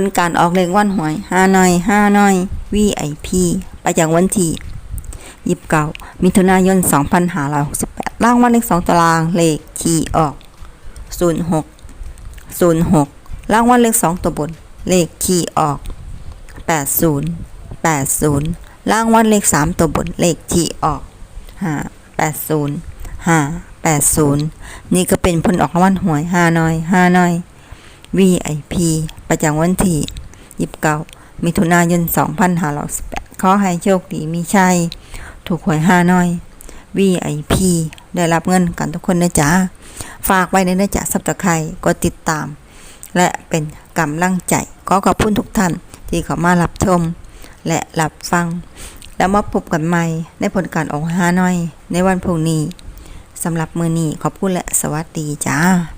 ลการออกเลขวันหวยห้าน้อยห้าน้อย VIP ประจำวันที่ยีิบเก้ามิถุนายน 2568ล่างวันเลขสองตารางเลขขี่ออก 06 06ล่างวันเลขสองตัวบน เลขขี่ออก 80 80ล่างวันเลขสามตัวบน เลขขี่ออก 5 80 5 80 นี่ก็เป็นผลออกรางวัลหวยห้าน้อยห้าน้อย VIP ประจำวันที่29มิถุนายน 2518ขอให้โชคดีมีชัย ถูกหวยห้าน้อย VIP ได้รับเงินกันทุกคนนะจ๊ะ ฝากไว้ในนะจ๊ะสับตะไคร่กดติดตาม และเป็นกำลังใจก็ขอบคุณทุกท่าน ที่เข้ามารับชม และรับฟัง แล้วมาพบกันใหม่ ในผลการออกห้าน้อย ในวันพรุ่งนี้สำหรับมือนี้ขอบคุณและสวัสดีจ้า